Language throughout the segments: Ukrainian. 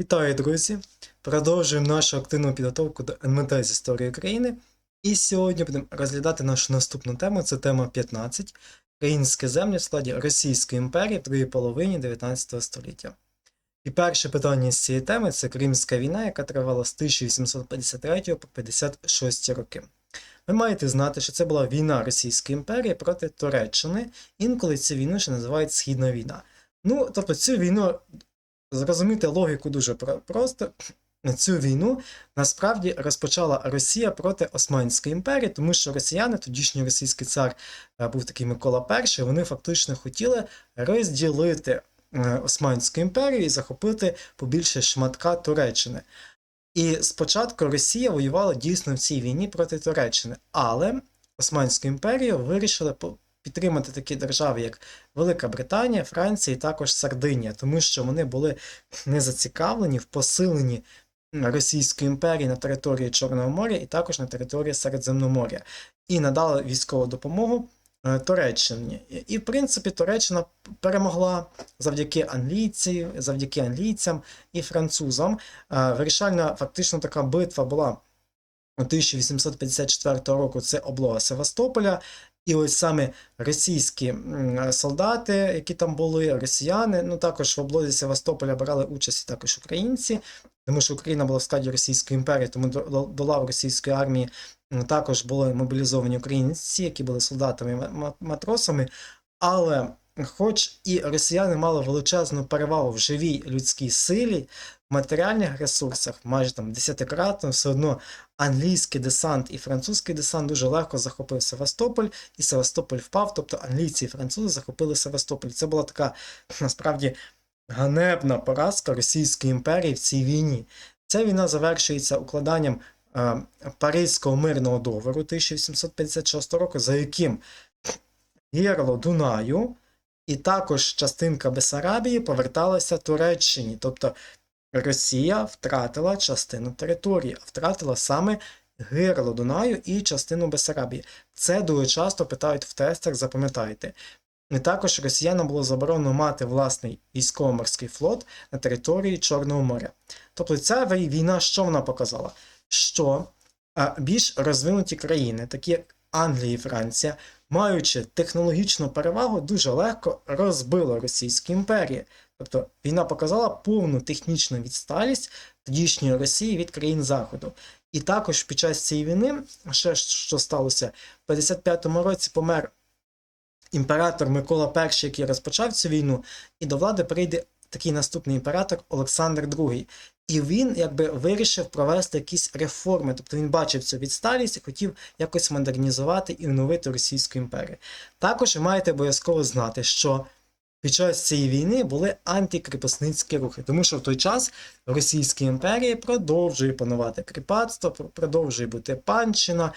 Вітаю, друзі! Продовжуємо нашу активну підготовку до НМТ з історії України. І сьогодні будемо розглядати нашу наступну тему. Це тема 15. Українські землі в складі Російської імперії в другій половині 19 століття. І перше питання з цієї теми це Кримська війна, яка тривала з 1853 по 56 роки. Ви маєте знати, що це була війна Російської імперії проти Туреччини. Інколи цю війну ще називають Східна війна. Ну, тобто цю війну зрозуміти логіку дуже просто. Цю війну насправді розпочала Росія проти Османської імперії, тому що росіяни, тодішній російський цар е, був такий Микола І, вони фактично хотіли розділити е, Османську імперію і захопити побільше шматка Туреччини. І спочатку Росія воювала дійсно в цій війні проти Туреччини, але Османську імперію вирішили підтримати такі держави, як Велика Британія, Франція і також Сардинія, тому що вони були не зацікавлені в посиленні Російської імперії на території Чорного моря і також на території Середземноморя, і надали військову допомогу е, Туреччині. І, в принципі, Туреччина перемогла завдяки англійці, завдяки англійцям і французам. Е, Вирішальна фактично така битва була. 1854 року це облога Севастополя, і ось саме російські солдати, які там були, росіяни, ну також в облозі Севастополя брали участь також українці, тому що Україна була в складі Російської імперії, тому до, лав російської армії також були мобілізовані українці, які були солдатами і ма- ма- матросами. Але хоч і росіяни мали величезну перевагу в живій людській силі, в матеріальних ресурсах, майже там десятикратно, все одно англійський десант і французький десант дуже легко захопив Севастополь, і Севастополь впав. Тобто англійці і французи захопили Севастополь. Це була така насправді ганебна поразка Російської імперії в цій війні. Ця війна завершується укладанням е, Паризького мирного договору 1856 року, за яким гірло Дунаю і також частинка Бесарабії поверталася Туреччині. Тобто Росія втратила частину території, а втратила саме гирло Дунаю і частину Бесарабії. Це дуже часто питають в тестах, запам'ятайте. І також росіянам було заборонено мати власний військово-морський флот на території Чорного моря. Тобто ця війна, що вона показала? Що більш розвинуті країни, такі як Англія і Франція, маючи технологічну перевагу, дуже легко розбили Російську імперію. Тобто війна показала повну технічну відсталість тодішньої Росії від країн Заходу. І також під час цієї війни, ще що сталося, в 55-му році помер імператор Микола І, який розпочав цю війну, і до влади прийде такий наступний імператор Олександр II. І він якби вирішив провести якісь реформи. Тобто він бачив цю відсталість і хотів якось модернізувати і оновити Російську імперію. Також ви маєте обов'язково знати, що під час цієї війни були антикріпосницькі рухи, тому що в той час в Російській імперії продовжує панувати кріпацтво, продовжує бути панщина,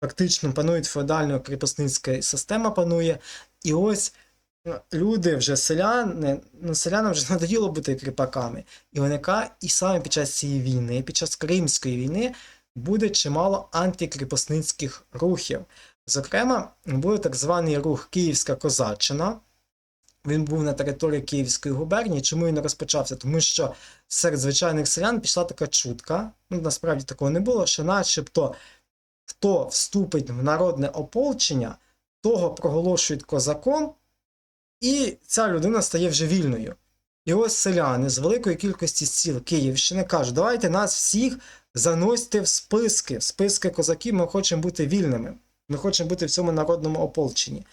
фактично панує феодально кріпосницька система панує. І ось люди вже селяни, ну селянам вже надоїло бути кріпаками. І виникає і саме під час цієї війни, під час Кримської війни, буде чимало антикріпосницьких рухів. Зокрема, буде так званий рух Київська Козаччина. Він був на території Київської губернії. Чому він розпочався? Тому що серед звичайних селян пішла така чутка, ну насправді такого не було, що начебто хто вступить в народне ополчення, того проголошують козаком, і ця людина стає вже вільною. І ось селяни з великої кількості сіл Київщини кажуть, давайте нас всіх заносьте в списки, в списки козаків, ми хочемо бути вільними. Ми хочемо бути в цьому народному ополченні.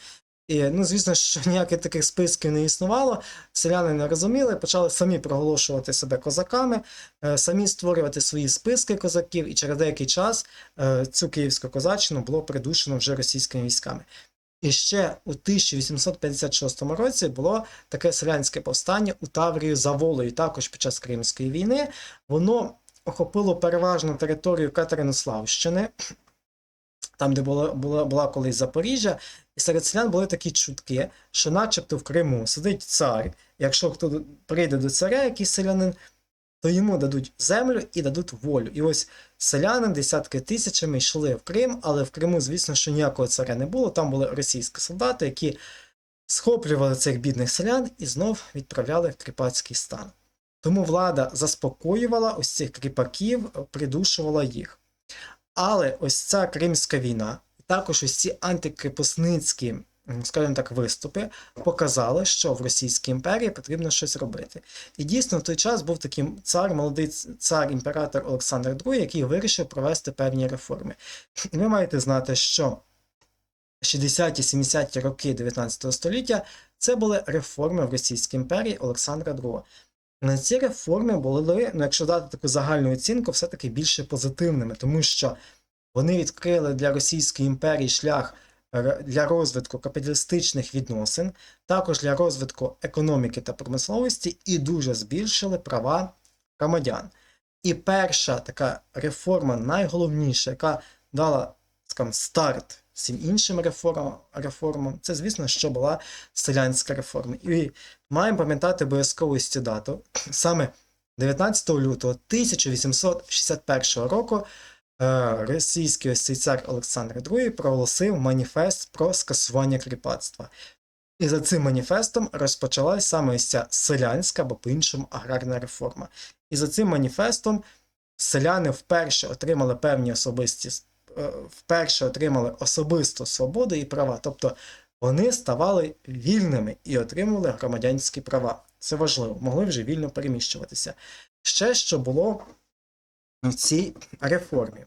І, ну, звісно, що ніяких таких списків не існувало. Селяни не розуміли, почали самі проголошувати себе козаками, е, самі створювати свої списки козаків, і через деякий час е, цю київську козаччину було придушено вже російськими військами. І ще у 1856 році було таке селянське повстання у Таврії за Волою, також під час Кримської війни. Воно охопило переважно територію Катеринославщини, там, де була, була, була колись Запоріжжя, і серед селян були такі чутки, що начебто в Криму сидить цар. Якщо хто прийде до царя, якийсь селянин, то йому дадуть землю і дадуть волю. І ось селяни десятки тисячами йшли в Крим, але в Криму, звісно, що ніякого царя не було. Там були російські солдати, які схоплювали цих бідних селян і знов відправляли в кріпацький стан. Тому влада заспокоювала ось цих кріпаків, придушувала їх. Але ось ця Кримська війна, також ось ці антикріпосницькі, скажімо так, виступи показали, що в Російській імперії потрібно щось робити. І дійсно в той час був такий цар, молодий цар імператор Олександр II, який вирішив провести певні реформи. Ви маєте знати, що 60-70-ті роки 19 століття це були реформи в Російській імперії Олександра II. На ці реформи були, ну якщо дати таку загальну оцінку, все-таки більше позитивними, тому що вони відкрили для Російської імперії шлях для розвитку капіталістичних відносин, також для розвитку економіки та промисловості і дуже збільшили права громадян. І перша така реформа, найголовніша, яка дала скажімо, старт всім іншим реформам, реформам, це, звісно, що була селянська реформа. І маємо пам'ятати обов'язково цю дату. Саме 19 лютого 1861 року російський ось Олександр II проголосив маніфест про скасування кріпацтва. І за цим маніфестом розпочалась саме ця селянська або по-іншому аграрна реформа. І за цим маніфестом селяни вперше отримали певні особисті е, вперше отримали особисту свободу і права. Тобто вони ставали вільними і отримували громадянські права. Це важливо, могли вже вільно переміщуватися. Ще що було в цій реформі.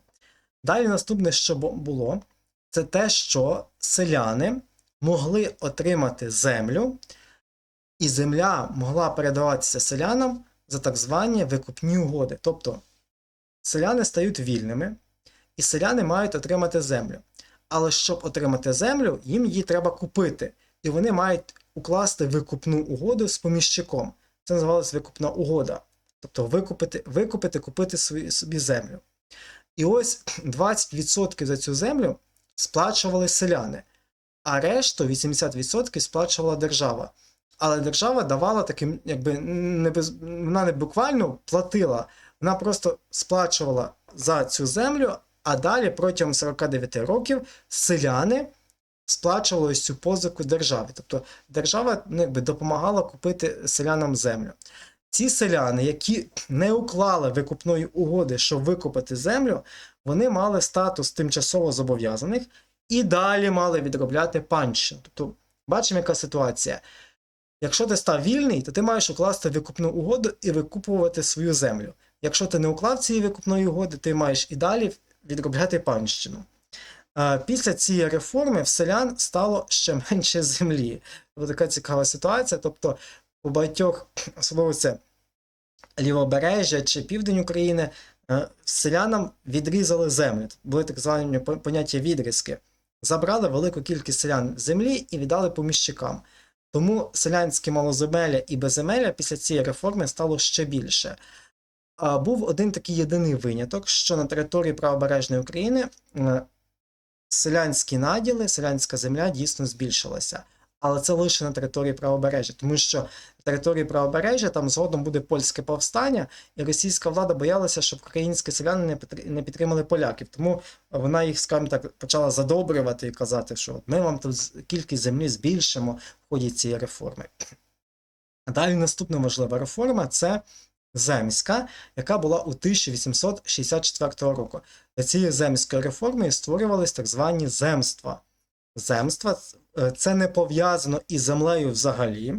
Далі наступне, що було, це те, що селяни могли отримати землю, і земля могла передаватися селянам за так звані викупні угоди. Тобто селяни стають вільними, і селяни мають отримати землю. Але щоб отримати землю, їм її треба купити. І вони мають укласти викупну угоду з поміщиком. Це називалось викупна угода. Тобто викупити, викупити, купити свої, собі землю. І ось 20% за цю землю сплачували селяни, а решту 80% сплачувала держава. Але держава давала таким, якби не без, вона не буквально платила, вона просто сплачувала за цю землю, а далі протягом 49 років селяни сплачували ось цю позику державі. Тобто держава ну, якби, допомагала купити селянам землю. Ці селяни, які не уклали викупної угоди, щоб викупити землю, вони мали статус тимчасово зобов'язаних і далі мали відробляти панщину. Тобто, бачимо, яка ситуація. Якщо ти став вільний, то ти маєш укласти викупну угоду і викупувати свою землю. Якщо ти не уклав цієї викупної угоди, ти маєш і далі відробляти панщину. Після цієї реформи в селян стало ще менше землі. Ось така цікава ситуація. Тобто, у багатьох, особливо це лівобережжя чи південь України, е, селянам відрізали землю. Були так звані поняття відрізки. Забрали велику кількість селян землі і віддали поміщикам. Тому селянське малоземелля і безземелля після цієї реформи стало ще більше. А був один такий єдиний виняток, що на території правобережної України е, селянські наділи, селянська земля дійсно збільшилася. Але це лише на території правобережжя, тому що на території правобережжя там згодом буде польське повстання, і російська влада боялася, щоб українські селяни не підтримали поляків. Тому вона їх, скажімо так, почала задобрювати і казати, що ми вам тут кількість землі збільшимо в ході цієї реформи. Далі наступна важлива реформа це земська, яка була у 1864 року. Для цієї земської реформи створювались так звані земства. Земства це не пов'язано із землею взагалі.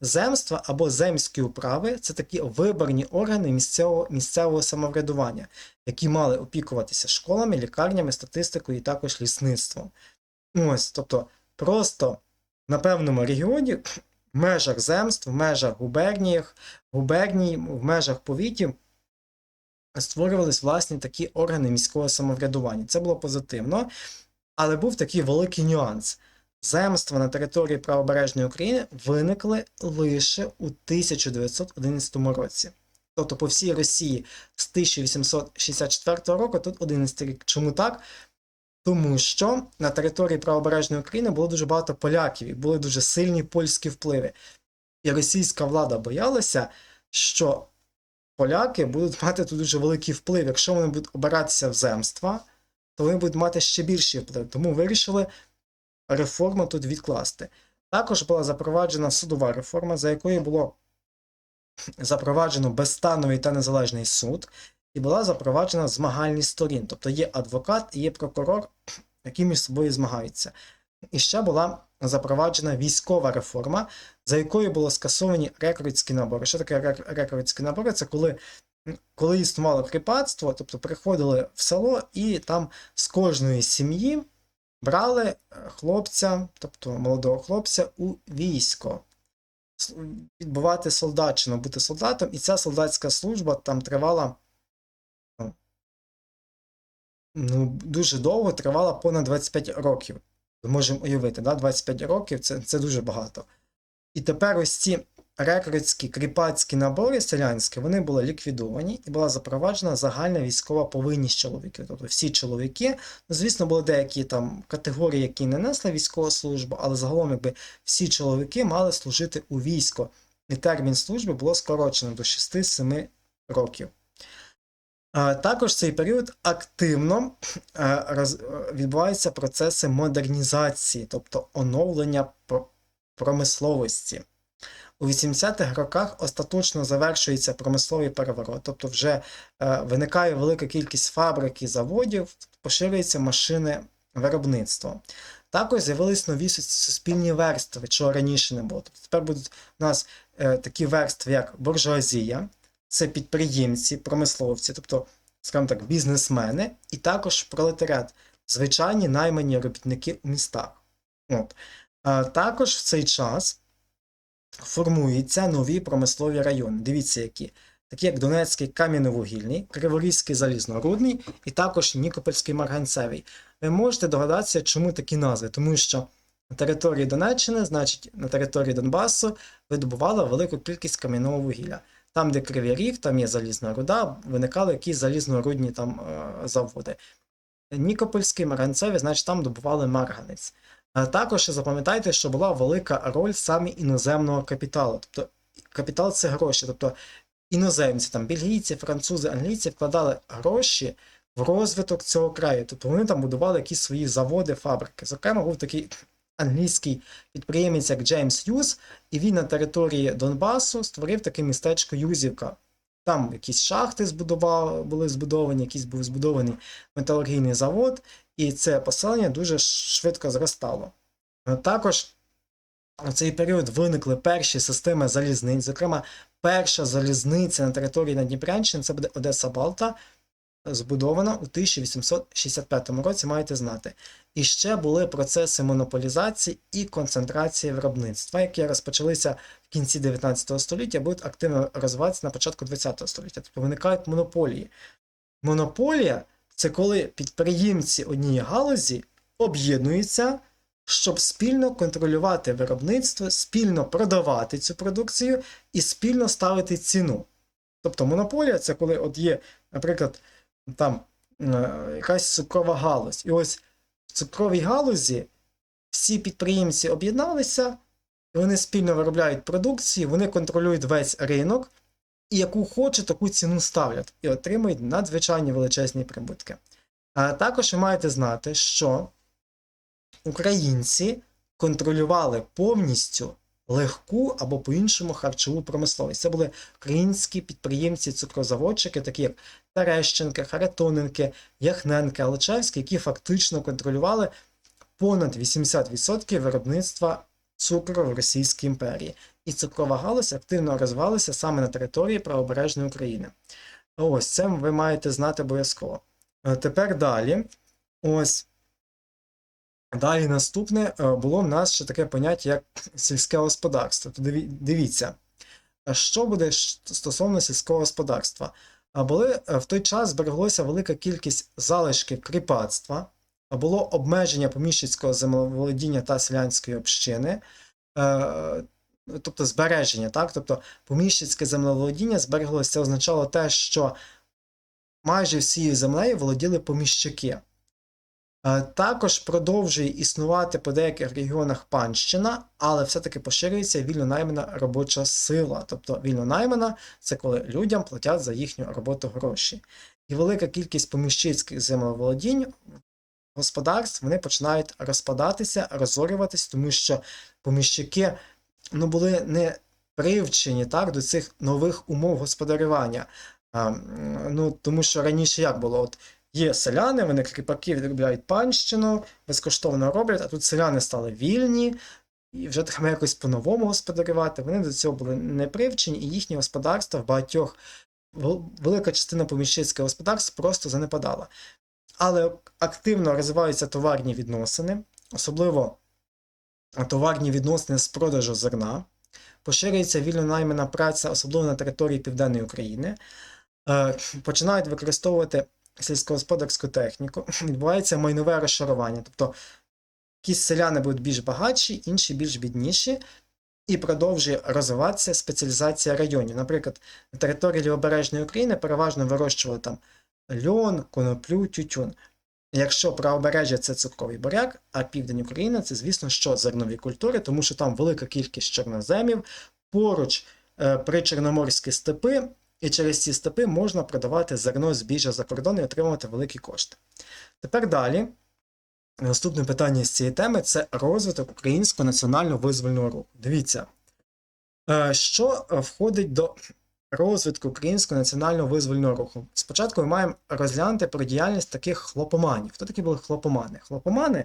Земства або земські управи це такі виборні органи місцевого, місцевого самоврядування, які мали опікуватися школами, лікарнями, статистикою і також лісництвом. Ось, тобто, просто на певному регіоні, в межах земств, в межах губерніях, губерній, в межах повітів створювались власні такі органи міського самоврядування. Це було позитивно, але був такий великий нюанс. Земства на території правобережної України виникли лише у 1911 році. Тобто по всій Росії з 1864 року тут 11 рік. Чому так? Тому що на території правобережної України було дуже багато поляків і були дуже сильні польські впливи. І російська влада боялася, що поляки будуть мати тут дуже великий вплив. Якщо вони будуть обиратися в земства, то вони будуть мати ще більший вплив. Тому вирішили реформу тут відкласти. Також була запроваджена судова реформа, за якою було запроваджено безстановий та незалежний суд, і була запроваджена змагальність сторін. Тобто є адвокат і є прокурор, які між собою змагаються. І ще була запроваджена військова реформа, за якою було скасовані рекрутські набори. Що таке рек- рекрутські набори? Це коли, коли існувало кріпацтво, тобто приходили в село і там з кожної сім'ї брали е, хлопця, тобто молодого хлопця, у військо. Відбувати солдатчину, бути солдатом, і ця солдатська служба там тривала ну, ну, дуже довго, тривала понад 25 років. Можемо уявити, да? 25 років це, це дуже багато. І тепер ось ці рекрутські кріпацькі набори селянські, вони були ліквідовані і була запроваджена загальна військова повинність чоловіків. Тобто всі чоловіки, ну, звісно, були деякі там категорії, які не несли військову службу, але загалом якби всі чоловіки мали служити у військо. І термін служби було скорочено до 6-7 років. Також в цей період активно е, е, відбуваються процеси модернізації, тобто оновлення промисловості. У 80-х роках остаточно завершується промисловий переворот, тобто вже е, виникає велика кількість фабрик і заводів, поширюється машини виробництво. Також з'явились нові суспільні верстви, чого раніше не було. Тобто тепер будуть у нас е, такі верстви, як буржуазія, це підприємці, промисловці, тобто, скажімо так, бізнесмени, і також пролетаріат, звичайні наймані робітники у містах. От. Також в цей час формуються нові промислові райони. Дивіться, які. Такі як Донецький кам'яновугільний, Криворізький залізнорудний і також Нікопольський марганцевий. Ви можете догадатися, чому такі назви, тому що на території Донеччини, значить на території Донбасу, видобувала велику кількість кам'яного вугілля. Там, де Кривий Ріг, там є залізна руда, виникали якісь залізнорудні там е, заводи. Нікопольський, марганцевий, значить, там добували марганець. Також запам'ятайте, що була велика роль саме іноземного капіталу. Тобто капітал це гроші. Тобто іноземці, там бельгійці, французи, англійці вкладали гроші в розвиток цього краю. Тобто вони там будували якісь свої заводи, фабрики. Зокрема, був такий англійський підприємець, як Джеймс Юз, і він на території Донбасу створив таке містечко Юзівка. Там якісь шахти збудували, були збудовані, якийсь був збудований металургійний завод, і це поселення дуже швидко зростало. Е, Також в цей період виникли перші системи залізниць. Зокрема, перша залізниця на території Надніпрянщини це буде Одеса Балта, збудована у 1865 році, маєте знати. І ще були процеси монополізації і концентрації виробництва, які розпочалися в кінці 19 століття, будуть активно розвиватися на початку 20 століття. Тобто виникають монополії. Монополія це коли підприємці однієї галузі об'єднуються, щоб спільно контролювати виробництво, спільно продавати цю продукцію і спільно ставити ціну. Тобто монополія це коли от є, наприклад, там е, якась цукрова галузь. І ось в цукровій галузі всі підприємці об'єдналися, вони спільно виробляють продукцію, вони контролюють весь ринок, і яку хочуть, таку ціну ставлять і отримують надзвичайні величезні прибутки. А також ви маєте знати, що українці контролювали повністю легку або по-іншому харчову промисловість. Це були українські підприємці, цукрозаводчики, такі як Терещенки, Харитоненки, Яхненки, Аличевські, які фактично контролювали понад 80% виробництва цукру в Російській імперії. І цукрова галузь активно розвивалася саме на території правобережної України. Ось це ви маєте знати обов'язково. Е, Тепер далі. Ось. Далі наступне е, було в нас ще таке поняття, як сільське господарство. То дивіться, що буде стосовно сільського господарства. Були е, в той час збереглося велика кількість залишків кріпацтва, було обмеження поміщицького землеволодіння та селянської общини, е, тобто збереження, так? Тобто поміщицьке землеволодіння збереглося, це означало те, що майже всією землею володіли поміщики. Е, Також продовжує існувати по деяких регіонах панщина, але все-таки поширюється вільно наймана робоча сила. Тобто вільно наймана це коли людям платять за їхню роботу гроші. І велика кількість поміщицьких землеволодінь господарств вони починають розпадатися, розорюватись, тому що поміщики ну, були не привчені так, до цих нових умов господарювання. А, ну, тому що раніше як було? От є селяни, вони кріпаки відробляють панщину, безкоштовно роблять, а тут селяни стали вільні, і вже треба якось по-новому господарювати. Вони до цього були не привчені, і їхнє господарство в багатьох велика частина поміщицьких господарств просто занепадала. Але активно розвиваються товарні відносини, особливо товарні відносини з продажу зерна. Поширюється вільно наймана праця, особливо на території Південної України. Е, Починають використовувати сільськогосподарську техніку. Відбувається майнове розшарування. Тобто якісь селяни будуть більш багатші, інші більш бідніші, і продовжує розвиватися спеціалізація районів. Наприклад, на території Лівобережної України переважно вирощували там льон, коноплю, тютюн. Якщо правобережжя це цукровий буряк, а південь України це, звісно, що зернові культури, тому що там велика кількість чорноземів, поруч е, причорноморські степи, і через ці степи можна продавати зерно збіжжя за кордон і отримувати великі кошти. Тепер далі. Наступне питання з цієї теми це розвиток українського національного визвольного руху. Дивіться, е, що входить до розвитку українського національного визвольного руху. Спочатку ми маємо розглянути про діяльність таких хлопоманів. Хто такі були хлопомани? Хлопомани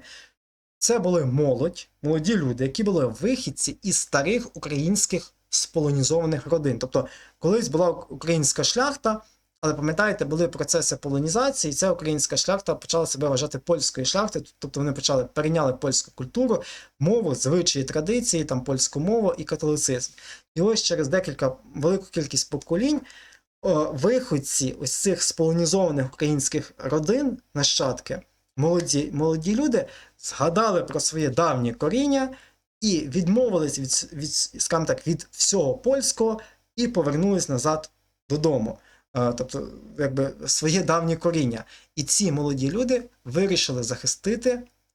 це були молодь, молоді люди, які були вихідці із старих українських сполонізованих родин. Тобто, колись була українська шляхта, але пам'ятаєте, були процеси полонізації, і ця українська шляхта почала себе вважати польською шляхтою, тобто вони почали перейняли польську культуру, мову, звичаї, традиції, там польську мову і католицизм. І ось через декілька велику кількість поколінь виходці ось цих сполонізованих українських родин, нащадки, молоді, молоді люди згадали про своє давнє коріння і відмовились від, від, скажімо так, від всього польського і повернулись назад додому. Е, Тобто, якби своє давнє коріння. І ці молоді люди вирішили захистити,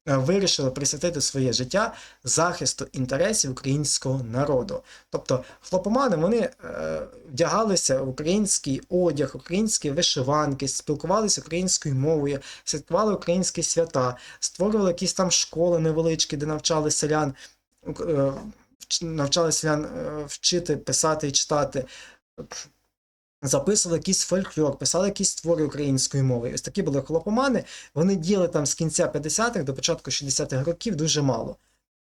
е, вирішили присвятити своє життя захисту інтересів українського народу. Тобто, хлопомани вони е, вдягалися в український одяг, українські вишиванки, спілкувалися українською мовою, святкували українські свята, створювали якісь там школи невеличкі, де навчали селян, навчали селян е, вчити, писати і читати записували якийсь фольклор, писали якісь твори українською мовою. Ось такі були хлопомани. Вони діяли там з кінця 50-х до початку 60-х років дуже мало.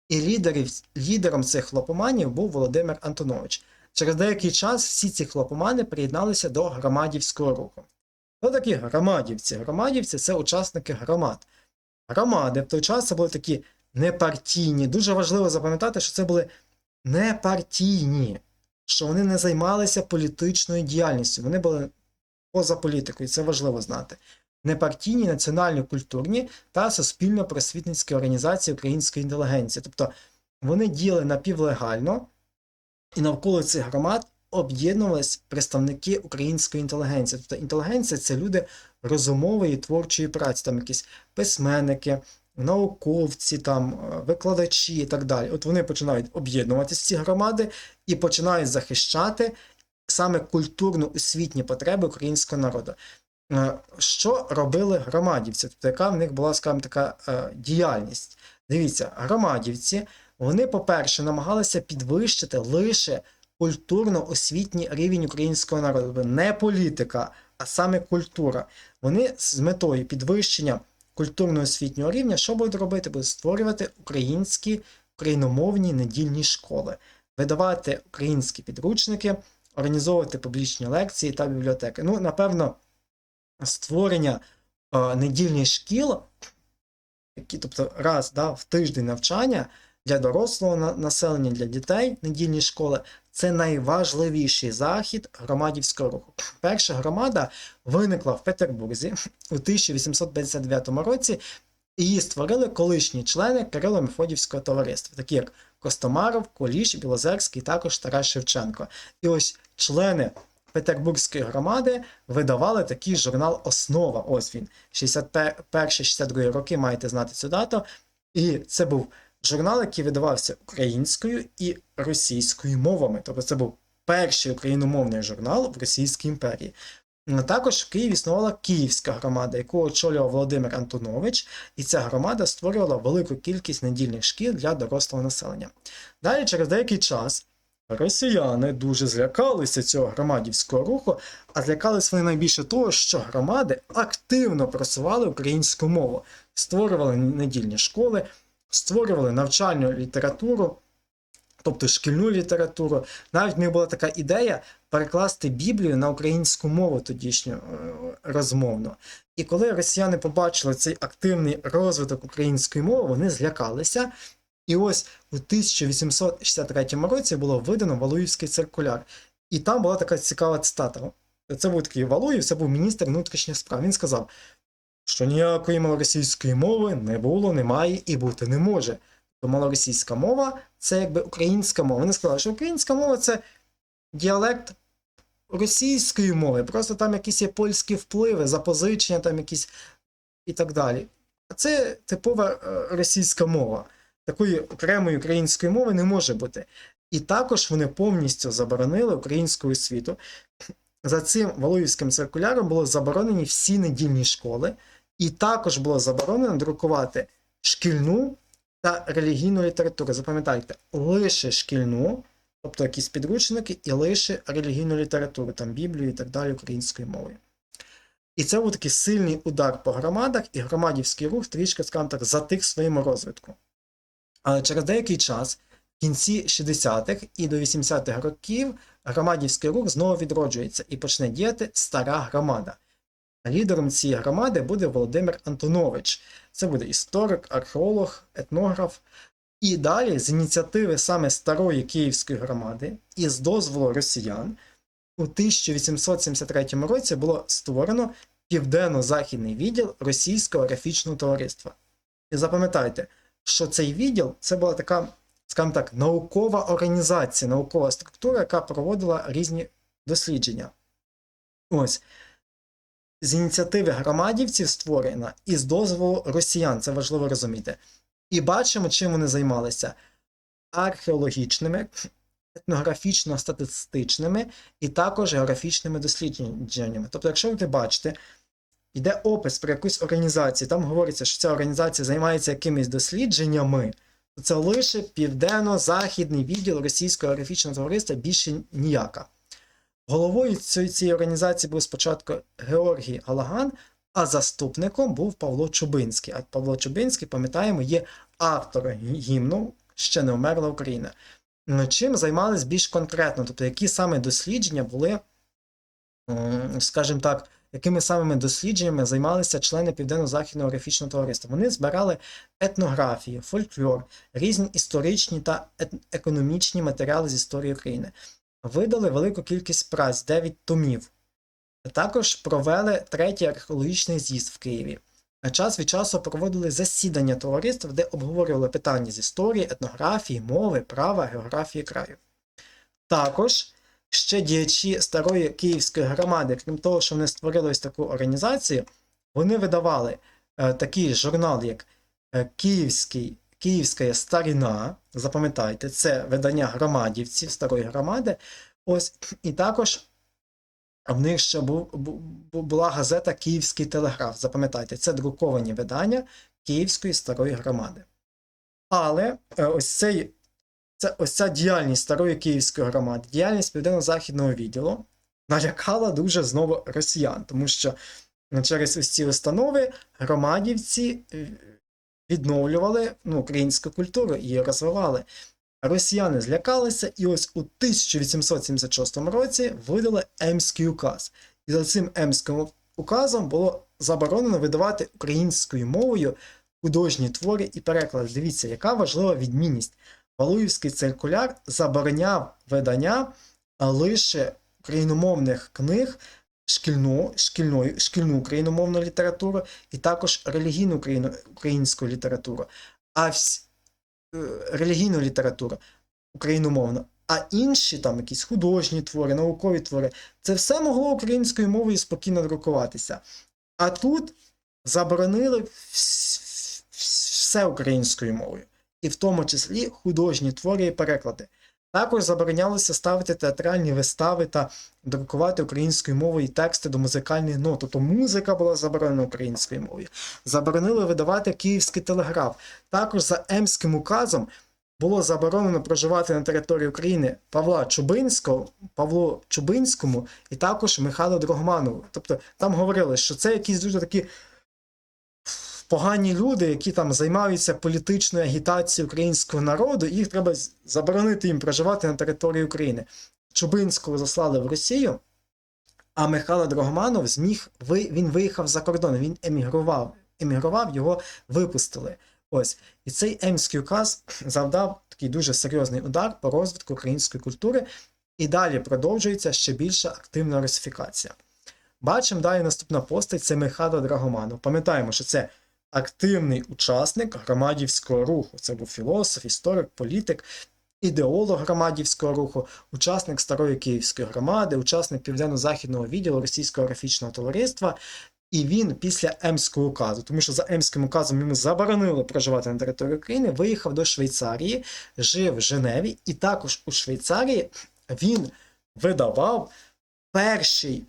І лідерів, лідером цих хлопоманів був Володимир Антонович. Через деякий час всі ці хлопомани приєдналися до громадівського руху. Хто такі громадівці? Громадівці це учасники громад. Громади в той час це були такі непартійні. Дуже важливо запам'ятати, що це були непартійні що вони не займалися політичною діяльністю, вони були поза політикою, це важливо знати. Непартійні, національно-культурні та суспільно-просвітницькі організації української інтелігенції. Тобто вони діяли напівлегально, і навколо цих громад об'єднувались представники української інтелігенції. Тобто інтелігенція це люди розумової творчої праці, там якісь письменники, науковці, там, е, викладачі і так далі. От вони починають об'єднуватися ці громади і починають захищати саме культурно-освітні потреби українського народу. Е, Що робили громадівці? Тобто, яка в них була, скажімо, така е, діяльність? Дивіться, громадівці, вони, по-перше, намагалися підвищити лише культурно-освітній рівень українського народу, Тобто не політика, а саме культура. Вони з метою підвищення культурно-освітнього рівня, що будуть робити? Будуть створювати українські україномовні недільні школи, видавати українські підручники, організовувати публічні лекції та бібліотеки. Ну, напевно, створення е, недільних шкіл, які, тобто раз да, в тиждень навчання для дорослого населення, для дітей недільні школи. Це найважливіший захід громадівського руху. Перша громада виникла в Петербурзі у 1859 році. Її створили колишні члени Кирило-Мефодівського товариства, такі як Костомаров, Коліш, Білозерський, також Тарас Шевченко. І ось члени Петербурзької громади видавали такий журнал Основа. Ось він, 61-62 роки, маєте знати цю дату. І це був журнал, який видавався українською і російською мовами. Тобто це був перший україномовний журнал в Російській імперії. Також в Києві існувала Київська громада, яку очолював Володимир Антонович, і ця громада створювала велику кількість недільних шкіл для дорослого населення. Далі, через деякий час, росіяни дуже злякалися цього громадівського руху, а злякались вони найбільше того, що громади активно просували українську мову, створювали недільні школи, створювали навчальну літературу, тобто шкільну літературу. Навіть в них була така ідея перекласти Біблію на українську мову тодішню е, розмовно. І коли росіяни побачили цей активний розвиток української мови, вони злякалися. І ось у 1863 році було видано Валуївський циркуляр. І там була така цікава цитата. Це був такий Валуїв, це був міністр внутрішніх справ. Він сказав, що ніякої малоросійської мови не було, немає і бути не може. То малоросійська мова це якби українська мова. Вони сказали, що українська мова це діалект російської мови, просто там якісь є польські впливи, запозичення, там якісь і так далі. А це типова е, російська мова. Такої окремої української мови не може бути. І також вони повністю заборонили українську освіту. За цим Валуївським циркуляром було заборонені всі недільні школи, і також було заборонено друкувати шкільну та релігійну літературу. Запам'ятайте, лише шкільну, тобто якісь підручники, і лише релігійну літературу, там Біблію і так далі українською мовою. І це був такий сильний удар по громадах, і громадівський рух трішки, скажімо так, затих в своєму розвитку. Але через деякий час, в кінці 60-х і до 80-х років, громадівський рух знову відроджується і почне діяти стара громада. Лідером цієї громади буде Володимир Антонович. Це буде історик, археолог, етнограф. І далі, з ініціативи саме старої Київської громади і з дозволу росіян, у 1873 році було створено Південно-Західний відділ Російського графічного товариства. І запам'ятайте, що цей відділ це була така, скажімо так, наукова організація, наукова структура, яка проводила різні дослідження. Ось. З ініціативи громадівців створена і з дозволу росіян, це важливо розуміти. І бачимо, чим вони займалися археологічними, етнографічно-статистичними і також географічними дослідженнями. Тобто, якщо ви бачите, йде опис про якусь організацію, там говориться, що ця організація займається якимись дослідженнями, то це лише південно-західний відділ Російського географічного товариства більше ніяка. Головою цієї, організації був спочатку Георгій Галаган, а заступником був Павло Чубинський. А Павло Чубинський, пам'ятаємо, є автором гімну Ще не вмерла Україна. Ну, Чим займались більш конкретно, тобто які саме дослідження були, скажімо так, якими самими дослідженнями займалися члени Південно-Західного графічного товариства? Вони збирали етнографію, фольклор, різні історичні та економічні матеріали з історії України. Видали велику кількість праць, 9 томів. Також провели третій археологічний з'їзд в Києві. Час від часу проводили засідання товариств, де обговорювали питання з історії, етнографії, мови, права, географії краю. Також ще діячі старої київської громади, крім того, що вони створили ось таку організацію, вони видавали е, такий журнал, як е, Київський, Київська старіна. Запам'ятайте, це видання громадівців старої громади. Ось, І також в них ще був, була газета Київський телеграф. Запам'ятайте, це друковані видання Київської старої громади. Але е, ось цей, це, ось ця діяльність старої Київської громади, діяльність Південно-Західного відділу налякала дуже знову росіян, тому що через ось ці установи громадівці відновлювали ну, українську культуру і розвивали. Росіяни злякалися, і ось у 1876 році видали Емський указ. І за цим Емським указом було заборонено видавати українською мовою художні твори і переклади. Дивіться, яка важлива відмінність. Валуївський циркуляр забороняв видання лише україномовних книг, шкільну, шкільну, шкільну україномовну літературу і також релігійну українську літературу. А всі релігійну літературу україномовну, а інші там якісь художні твори, наукові твори, це все могло українською мовою спокійно друкуватися. А тут заборонили все українською мовою, і в тому числі художні твори і переклади. Також заборонялося ставити театральні вистави та друкувати українською мовою тексти до музикальних нот. Тобто музика була заборонена українською мовою. Заборонили видавати київський телеграф. Також за Емським указом було заборонено проживати на території України Павла Чубинського, Павлу Чубинському і також Михайлу Дрогманову. Тобто там говорили, що це якісь дуже такі погані люди, які там займаються політичною агітацією українського народу, їх треба заборонити їм проживати на території України. Чубинського заслали в Росію, а Михайло Дрогоманов зміг він виїхав за кордон, він емігрував. Емігрував, його випустили. Ось. І цей Емський указ завдав такий дуже серйозний удар по розвитку української культури, і далі продовжується ще більша активна русифікація. Бачимо далі наступна постать це Михайло Драгоманов. Пам'ятаємо, що це активний учасник громадівського руху. Це був філософ, історик, політик, ідеолог громадівського руху, учасник старої київської громади, учасник південно-західного відділу російського графічного товариства. І він після Емського указу, тому що за Емським указом йому заборонили проживати на території України, виїхав до Швейцарії, жив в Женеві, і також у Швейцарії він видавав перший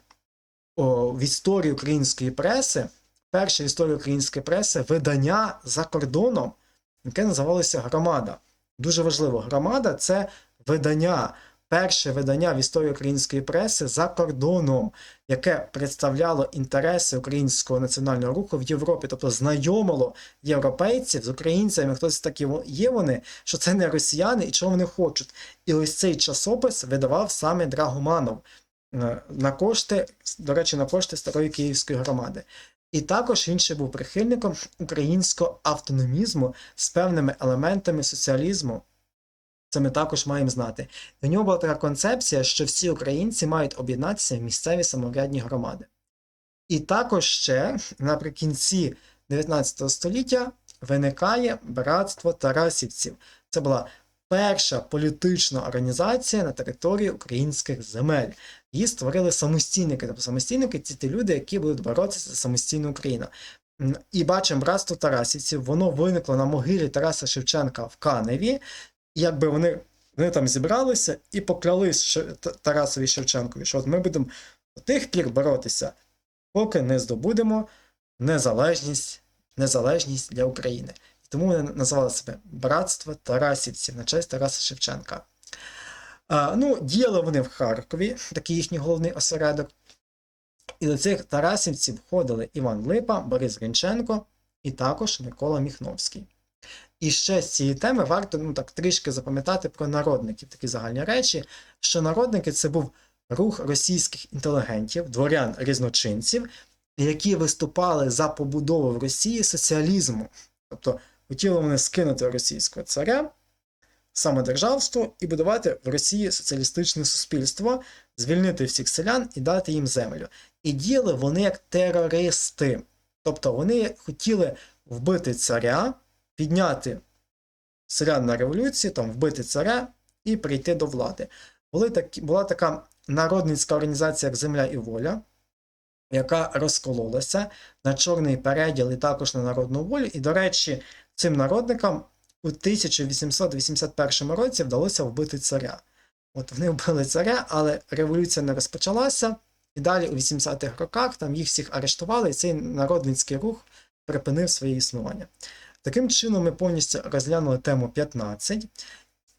о, в історії української преси, перше в історії української преси видання за кордоном, яке називалося Громада. Дуже важливо, громада це видання, перше видання в історії української преси за кордоном, яке представляло інтереси українського національного руху в Європі, тобто знайомило європейців з українцями, хтось такі є вони, що це не росіяни і чого вони хочуть. І ось цей часопис видавав саме Драгоманов е, на кошти, до речі, на кошти старої київської громади. І також він ще був прихильником українського автономізму з певними елементами соціалізму. Це ми також маємо знати. У нього була така концепція, що всі українці мають об'єднатися в місцеві самоврядні громади. І також ще наприкінці 19 століття виникає братство Тарасівців. Це була перша політична організація на території українських земель. Її створили самостійники. Тобто самостійники це ті люди, які будуть боротися за самостійну Україну. І бачимо братство Тарасівців, воно виникло на могилі Тараса Шевченка в Каневі. Якби вони, вони там зібралися і поклялись Тарасові Шевченкові, що от ми будемо до тих пір боротися, поки не здобудемо незалежність, незалежність для України. Тому вони називали себе Братство Тарасівців на честь Тараса Шевченка. А, ну, діяли вони в Харкові, такий їхній головний осередок. І до цих Тарасівців входили Іван Липа, Борис Гринченко і також Микола Міхновський. І ще з цієї теми варто ну, так трішки запам'ятати про народників, такі загальні речі, що народники це був рух російських інтелігентів, дворян різночинців, які виступали за побудову в Росії соціалізму. Тобто хотіли вони скинути російського царя, самодержавство і будувати в Росії соціалістичне суспільство, звільнити всіх селян і дати їм землю. І діяли вони як терористи. Тобто вони хотіли вбити царя, підняти селян на революцію, там, вбити царя і прийти до влади. Були такі, була така народницька організація, як Земля і Воля, яка розкололася на чорний переділ і також на народну волю. І, до речі, цим народникам у 1881 році вдалося вбити царя. От вони вбили царя, але революція не розпочалася. І далі у 80-х роках там їх всіх арештували, і цей народницький рух припинив своє існування. Таким чином, ми повністю розглянули тему 15.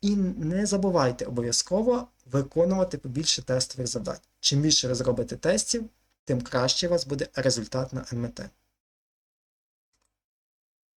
І не забувайте обов'язково виконувати побільше тестових завдань. Чим більше ви зробите тестів, тим краще у вас буде результат на НМТ.